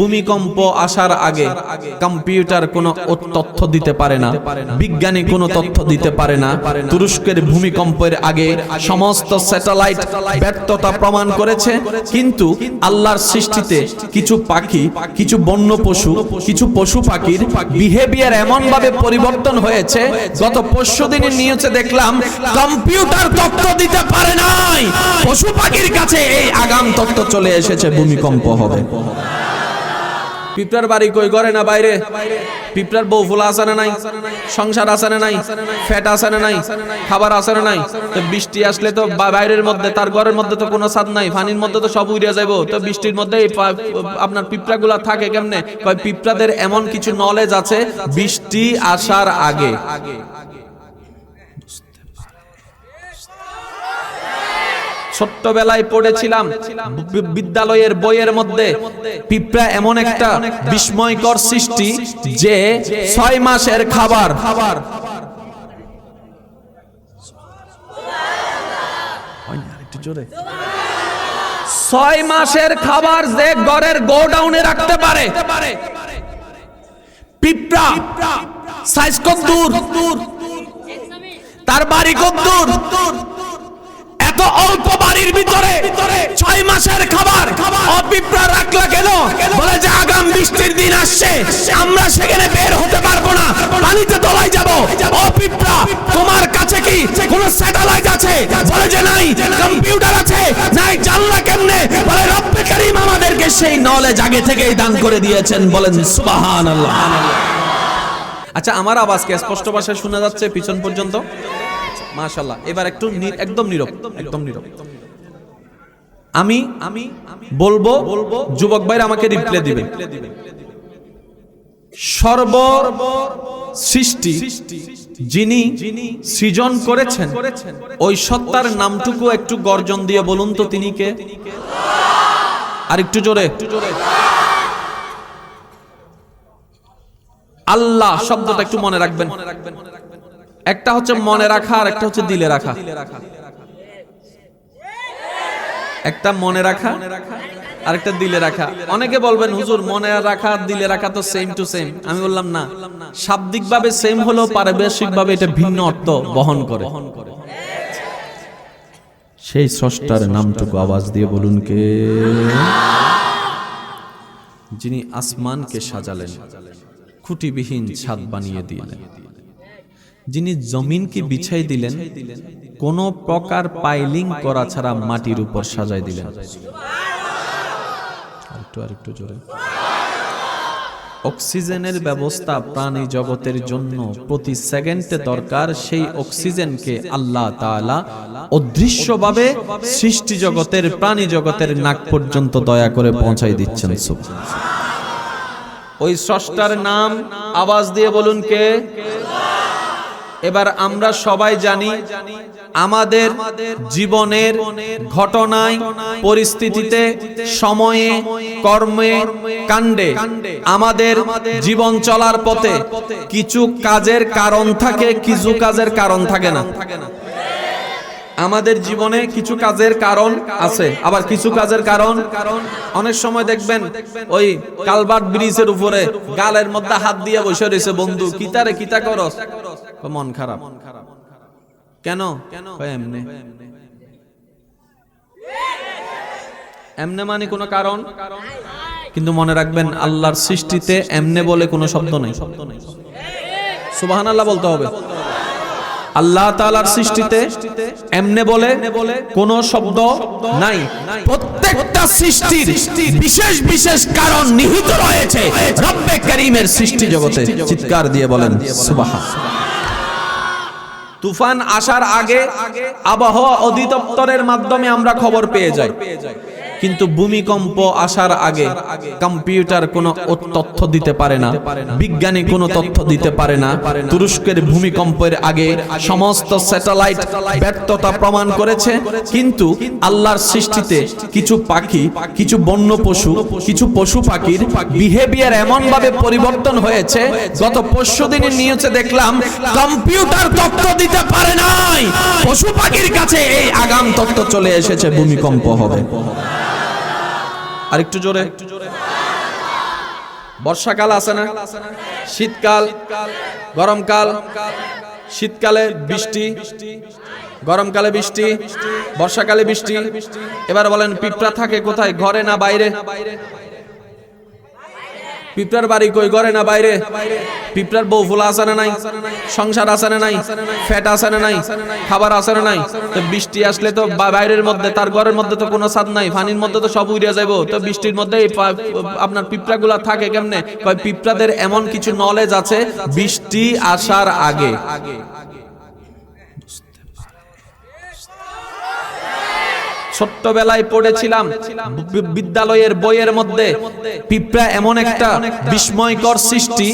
ভূমিকম্প আসার আগে কম্পিউটার কোনো তথ্য দিতে পারে না, বিজ্ঞানী কোনো তথ্য দিতে পারে না। তুরস্কের ভূমিকম্পের আগে সমস্ত স্যাটেলাইট ব্যর্থতা প্রমাণ করেছে, কিন্তু আল্লাহর সৃষ্টিতে কিছু পাখি, কিছু বন্য পশু, কিছু পশু পাখির বিহেভিয়ার এমন ভাবে পরিবর্তন হয়েছে, গত পরশু দিনের নিউজে দেখলাম, কম্পিউটার তথ্য দিতে পারে নাই। পশু পাখির কাছে এই আগাম তথ্য চলে এসেছে, ভূমিকম্প হবে। পিঁপড়ার বাড়ি কই? ঘরে না বাইরে? পিঁপড়ার বউ ফুলা আসানে নাই? সংসার আসানে নাই? ফ্যাট আসানে নাই? খাবার আসানে নাই? তো বৃষ্টি আসলে তো বাইরের মধ্যে, তার ঘরের মধ্যে তো কোনো স্বাদ নাই। পানির মধ্যে তো সব উড়ে যাব তো বৃষ্টির মধ্যে আপনার পিঁপড়াগুলা থাকে কেমনে? পিঁপড়াদের এমন কিছু নলেজ আছে বৃষ্টি আসার আগে। ছোট্টবেলায় পড়েছিলাম বিদ্যালয়ের বইয়ের মধ্যে। পিঁপড়া এমন একটা বিস্ময়কর সৃষ্টি যে ছয় মাসের খাবার। খাবার ছয় মাসের খাবার যে ঘরের গোডাউনে রাখতে পারে। পিঁপড়া সাইজ কত দূর। তার বাড়ি কত দূর। অল্প বাড়ির ভিতরে ছয় মাসের খাবার রাখলা কেন? বলে যে আগাম বৃষ্টির দিন আসছে, আমরা সেখানে বের হতে পারব না, পানিতে তলায় যাব। তোমার কাছে কি স্যাটেলাইট আছে? বলে যে নাই কম্পিউটার আছে। নাই, জানলা কেমনে? বলে রব্বে করিম আমাদেরকে সেই নলেজ আগে থেকেই দান করে দিয়েছেন, বলেন আচ্ছা আমার আওয়াজকে স্পষ্ট ভাষায় শোনা যাচ্ছে পিছন পর্যন্ত? মাশাল্লাহ এবার একটু একদম নীরব একদম নীরব। আমি আমি বলব বলব যুবক ভাইরা আমাকে রিপ্লে দিবে সর্ব সৃষ্টি যিনি সৃজন করেছেন ওই সত্তার নামটুকু একটু গর্জন দিয়ে বলুন তো তিনি কে আর একটু জোরে। আল্লাহ শব্দটা একটু মনে রাখবেন। একটা হচ্ছে মনে রাখা আর একটা হচ্ছে দিলে রাখা। একটা মনে রাখা আর একটা দিলে রাখা। অনেকে বলবেন হুজুর মনে রাখা আর দিলে রাখা তো সেম টু সেম আমি বললাম না। শাব্দিক ভাবে সেম হলেও পারিবেশিক ভাবে এটা ভিন্ন অর্থ বহন করে। সেই স্রষ্টার নামটুকু আওয়াজ দিয়ে বলুন কে? যিনি আসমানকে সাজালেন খুঁটিবিহীন ছাদ বানিয়ে দিলেন। যিনি জমিনকে বিছাই দিলেন, কোন প্রকার পাইলিং করা ছাড়া মাটির উপর সাজাই দিলেন। অক্সিজেনের ব্যবস্থা প্রাণী জগতের জন্য প্রতি সেকেন্ডে দরকার, সেই অক্সিজেনকে আল্লাহ তাআলা অদৃশ্যভাবে সৃষ্টি জগতের, প্রাণী জগতের নাক পর্যন্ত দয়া করে পৌঁছাই দিচ্ছেন। ওই স্রষ্টার নাম আওয়াজ দিয়ে বলুন কে? এবার আমরা সবাই জানি আমাদের জীবনের ঘটনায়, পরিস্থিতিতে, সময়ে, কর্মে, কাণ্ডে আমাদের জীবন চলার পথে কিছু কাজের কারণ থাকে, কিছু কাজের কারণ থাকে না। আমাদের জীবনে কিছু কাজের কারণ আছে, আবার কিছু কাজের কারণ অনেক সময় দেখবেন ওই কালবার্ট ব্রিজের উপরে গালের মধ্যে হাত দিয়ে বসে রয়েছে বন্ধু, কিতারে কিতা করস? মন খারাপ। কেন? এমনে। এমনে মানে কোনো কারণ? কিন্তু মনে রাখবেন, আল্লাহর সৃষ্টিতে এমনে বলে কোনো শব্দ নেই। সুবাহান আল্লাহ বলতে হবে। আল্লাহ তাআলার সৃষ্টিতে এমনে বলে কোন শব্দ নাই। প্রত্যেকটা সৃষ্টির বিশেষ বিশেষ কারণ নিহিত রয়েছে। রব্বে করিমের সৃষ্টি জগতে। চিৎকার দিয়ে বলেন, সুবহান। তুফান আসার আগে আবহাওয়া অধিদপ্তরের মাধ্যমে আমরা খবর পেয়ে যাই। কিন্তু ভূমিকম্প আসার আগে কম্পিউটার কোনো তথ্য দিতে পারে না, বিজ্ঞানী কোনো তথ্য দিতে পারে না। তুরস্কের ভূমিকম্পের আগে সমস্ত স্যাটেলাইট ব্যর্থতা প্রমাণ করেছে, কিন্তু আল্লাহর সৃষ্টিতে কিছু পাখি, কিছু বন্য পশু, কিছু পশু পাখির বিহেভিয়ার এমন ভাবে পরিবর্তন হয়েছে, গত পরশু দিনের নিউজে দেখলাম, কম্পিউটার তথ্য দিতে পারে নাই। পশু পাখির কাছে এই আগাম তথ্য চলে এসেছে, ভূমিকম্প হবে। আরেকটু জোরে। বর্ষাকাল আছে না? শীতকাল, গরমকাল, শীতকালে বৃষ্টি, গরমকালে বৃষ্টি, বর্ষাকালে বৃষ্টি। এবার বলেন, পিঁপড়া থাকে কোথায়? ঘরে না বাইরে? পিঁপড়ার বাড়ি কই? ঘরে না বাইরে? পিঁপড়ার বউ ফুলা আছে না নাই? সংসার আছে না নাই? ফ্যাট আছে না নাই? খাবার আছে না নাই? তো বৃষ্টি আসলে তো বাইরের মধ্যে, তার ঘরের মধ্যে তো কোনো স্বাদ নাই। পানির মধ্যে তো সব উড়ে যাব তো বৃষ্টির মধ্যে আপনার পিঁপড়াগুলা থাকে কেমনে? পিঁপড়াদের এমন কিছু নলেজ আছে বৃষ্টি আসার আগে। ছোট্টবেলায় পড়েছিলাম। বিদ্যালয়ের বইয়ের মধ্যে পিঁপড়া এমন একটা বিস্ময়কর সৃষ্টি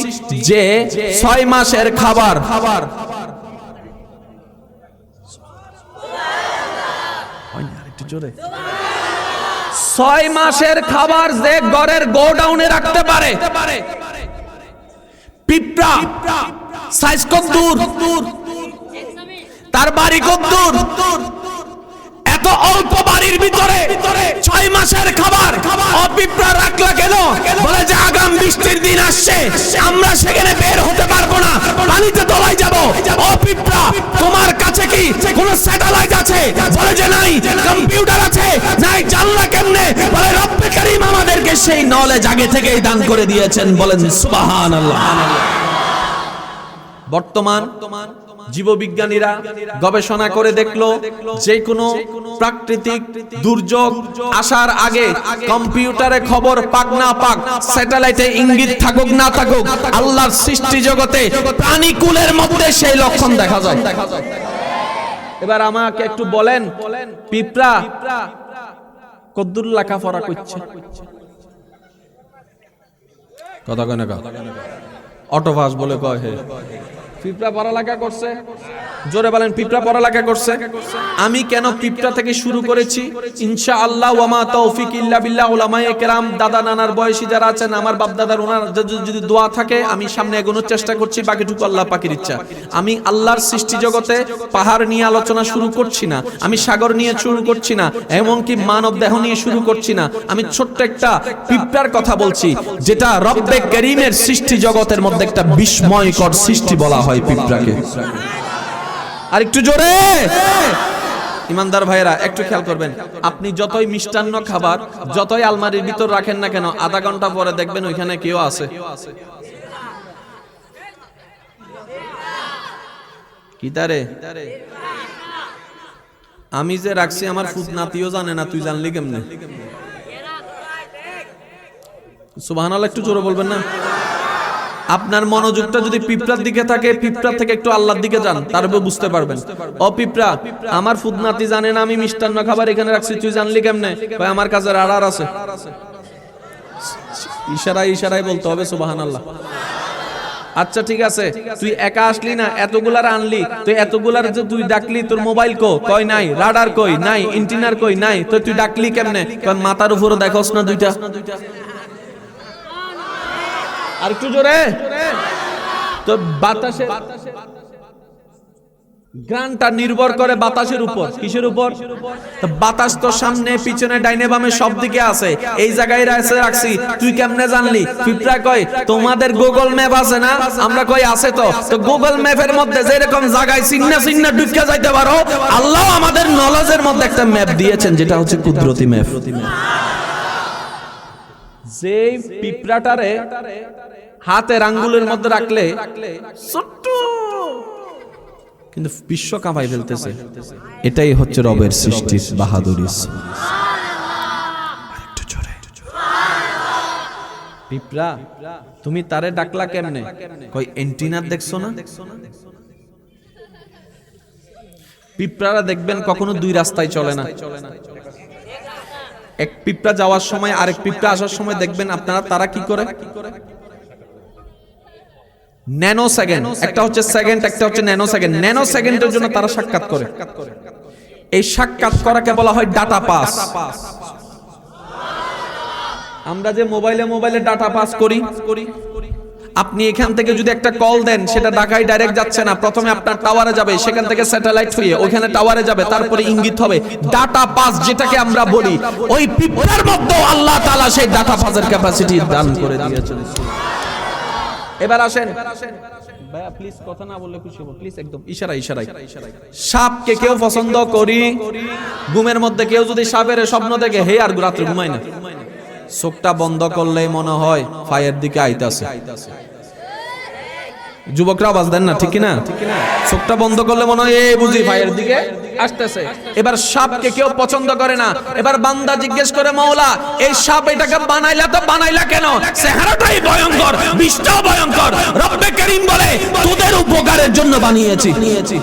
যে ছয় মাসের খাবার। খাবার ছয় মাসের খাবার যে ঘরের গোডাউনে রাখতে পারে। পিঁপড়া সাইজ কত দূর? তার বাড়ি কত দূর? এত অল্প বাড়ির ভিতরে ছয় মাসের খাবার অপিপ্রা রাখলা কেন? বলে যে আগাম বৃষ্টির দিন আসছে, আমরা সেখানে বের হতে পারব না, পানিতে তলায় যাব। অপিপ্রা, তোমার কাছে কি কোনো স্যাটেলাইট আছে? বলে যে নাই কম্পিউটার আছে, নাই জানলা কেমনে? বলে রব্বে করিম আমাদেরকে সেই নলেজ আগে থেকেই দান করে দিয়েছেন, বলেন সুবহানাল্লাহ। বর্তমান জীববিজ্ঞানীরা গবেষণা করে দেখল যে কোনো প্রাকৃতিক দুর্যোগ আসার আগে কম্পিউটারে খবর পাক না পাক, স্যাটেলাইটে ইঙ্গিত থাকুক না থাকুক, আল্লাহর সৃষ্টি জগতে প্রাণীকুলের মধ্যে সেই লক্ষণ দেখা যায়। এবার আমাকে একটু বলেন, পিঁপড়া কদ্দুর লেখাপড়া করছে। কথা কয় না অটোভাস বলে কয় হে? পিঁপড়া পড়ালেখা করছে। জোরে বলেন, পিঁপড়া পড়ালেখা করছে। আমি কেন পিঁপড়া থেকে শুরু করেছি? ইনশা আল্লাহ ওয়ামা তৌফিক ইল্লা বিল্লাহ, উলামায়ে কেরাম, দাদা নানার বয়সী যারা আছেন, আমার বাপ দাদার ওনার যদি দোয়া থাকে, আমি সামনে এগোনোর চেষ্টা করছি, বাকিটুকু আল্লাহ পাকের ইচ্ছা। আমি আল্লাহর সৃষ্টি জগতে পাহাড় নিয়ে আলোচনা শুরু করছি না, আমি সাগর নিয়ে শুরু করছি না, এমনকি মানব দেহ নিয়ে শুরু করছি না। আমি ছোট্ট একটা পিঁপড়ার কথা বলছি, যেটা রব্বে করিমের সৃষ্টি জগতের মধ্যে একটা বিস্ময়কর সৃষ্টি বলা হয় পিঁপড়াকে। আর একটু জোরে। ইমানদার ভাইয়েরা, একটু খেয়াল করবেন। আপনি যতই মিষ্টান্ন খাবার, যতই আলমারির ভিতর রাখেন না কেন, আধা ঘণ্টা পরে দেখবেন ওইখানে কেউ আছে। আমি যে রাখছি আমার ফুট নাতিও জানে না, তুই জানলি কেমনে? সুবাহান একটু জোরে বলবেন না? আপনার মনোযোগটা যদি পিঁপড়ার দিকে থাকে পিঁপড়া থেকে একটু আল্লাহর দিকে যান তারপর বুঝতে পারবেন। ও পিঁপড়া আমার ফুদনাতি জানে না আমি মিষ্টান্ন খাবার এখানে রাখছি তুই জানলি কেমনে? ভাই আমার কাছে রাডার আছে। ইশারায় ইশারায় বলতে হবে সুবাহান আল্লাহ আচ্ছা ঠিক আছে। তুই একা আসলি না এতগুলার আনলি। তুই এতগুলার যে তুই ডাকলি তোর মোবাইল কো? কই নাই। রাডার কই? নাই। ইন্টিনার কই? নাই। তো তুই ডাকলি কেমনে? মাথার উপরে দেখোস না দুইটা। আর একটু জোরে। তো বাতাসে গ্রানটা নির্ভর করে বাতাসের উপর। কিসের উপর? বাতাস তো সামনে, পিছনে, ডাইনে, বামে সব দিকে আছে। এই জায়গায় রাখছে। তুই কেমনে জানলি? কয়, তোমাদের গুগল ম্যাপ আছে না? আমরা কই আছে তো। তো গুগল ম্যাপের মধ্যে যেরকম জায়গায় চিহ্ন চিহ্ন ঢুকে যাইতে পারো, আল্লাহ আমাদের নলেজের মধ্যে একটা ম্যাপ দিয়েছেন, যেটা হচ্ছে কুদরতি ম্যাপ যে পিঁপড়াটারে হাতের আঙ্গুলের মধ্যে রাখলে ছোট্ট। কিন্তু বিশ্ব কাঁপাই ফেলতেছে। এটাই হচ্ছে রবের সৃষ্টির বাহাদুরি পিঁপড়া তুমি তারে ডাকলা কেমনে? কই এন্টিনার দেখছ না? পিঁপড়ারা দেখবেন কখনো দুই রাস্তায় চলে না। এক পিঁপড়া যাওয়ার সময় আরেক পিঁপড়া আসার সময় দেখবেন আপনারা, তারা কি করে? ন্যানো সেকেন্ড একটা হচ্ছে সেকেন্ড একটা হচ্ছে ন্যানো সেকেন্ড ন্যানো সেকেন্ডের জন্য তারা সাক্ষাৎ করে। এই সাক্ষাৎ করাকে বলা হয় ডাটা পাস আমরা যে মোবাইলে মোবাইলে ডাটা পাস করি আপনি এখান থেকে যদি একটা কল দেন সেটা ঢাকায় ডাইরেক্ট যাচ্ছে না। প্রথমে আপনার টাওয়ারে যাবে সেখান থেকে স্যাটেলাইট হয়ে ওখানে টাওয়ারে যাবে তারপরে ইঙ্গিত হবে ডাটা পাস যেটাকে আমরা বলি ওই পিঁপড়ার মধ্যেও আল্লাহ তাআলা সেই ডাটা পাসের ক্যাপাসিটি দান করে দিয়েছেন। এবার আসেন। ভাইয়া প্লিজ কথা না বললে খুশি হব। প্লিজ একদম ইশারা ইশারাই সাপকে কেউ পছন্দ করি ঘুমের মধ্যে কেউ যদি সাপের স্বপ্ন দেখে হে আর রাত্রে ঘুমায় না। চোখটা বন্ধ করলেই মনে হয় ফায়ের দিকে আইতাছে। যুবকরা আওয়াজ দেন না, ঠিক না চোখটা বন্ধ করলে মনে হয়, এই বুঝি ফায়ের দিকে আসতেছে। এবার সাপকে কেউ পছন্দ করে না। এবার বান্দা জিজ্ঞেস করে মাওলা এই সাপ এটাকে বানাইলা তো বানাইলা কেন? চেহারাটাই ভয়ঙ্কর বিষটাও ভয়ঙ্কর। রব্বে করিম বলে, তোদের উপকারের জন্য বানিয়েছি। নিয়েছি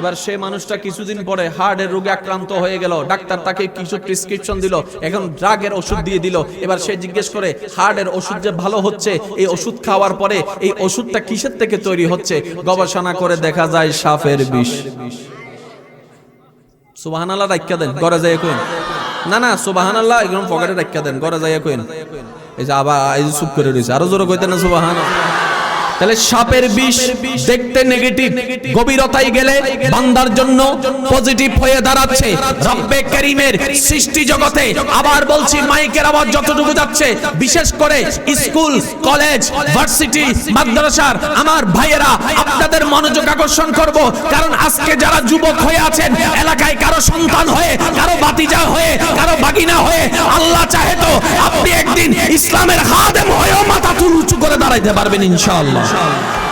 এবার সে মানুষটা কিছুদিন পরে হার্টের রোগে আক্রান্ত হয়ে গেল। ডাক্তার তাকে কিছু প্রেসক্রিপশন দিল, এখন ড্রাগের ওষুধ দিয়ে দিল। এবার সে জিজ্ঞেস করে হার্টের ওষুধ যে ভালো হচ্ছে, এই ওষুধ খাওয়ার পরে এই ওষুধটা কিসের থেকে তৈরি হচ্ছে? গবেষণা করে দেখা যায় সাপের বিষ। সুবাহানাল্লাহ রাখিয়া দেন, গড়ে যায় কইন না না, সুবাহানাল্লাহ একদম পকেটে রাখিয়া দেন, গড়ে যায় কইন এই যে আবার এই চুপ করে রয়েছে, আরও জোরে কইতেন না সুবাহান তাহলে সাপের বিষ দেখতে নেগেটিভ গভীরতায় গেলে বান্দার জন্য পজিটিভ হয়ে দাঁড়াচ্ছে। রব্বে করিমের সৃষ্টি জগতে আবার বলছি মাইকের আওয়াজ যতটুকু যাচ্ছে, বিশেষ করে স্কুল, কলেজ, ভার্সিটি, মাদ্রাসার আমার ভাইয়েরা, আপনাদের মনোযোগ আকর্ষণ করব, কারণ আজকে যারা যুবক হয়ে আছেন, এলাকায় কারও সন্তান হয়ে, কারও বাতিজা হয়ে, কারও বাগিনা হয়ে, আল্লাহ চাহে তো আপনি একদিন ইসলামের হাদেম হয়েও মাথা তুল উঁচু করে দাঁড়াইতে পারবেন ইনশাআল্লাহ। 上。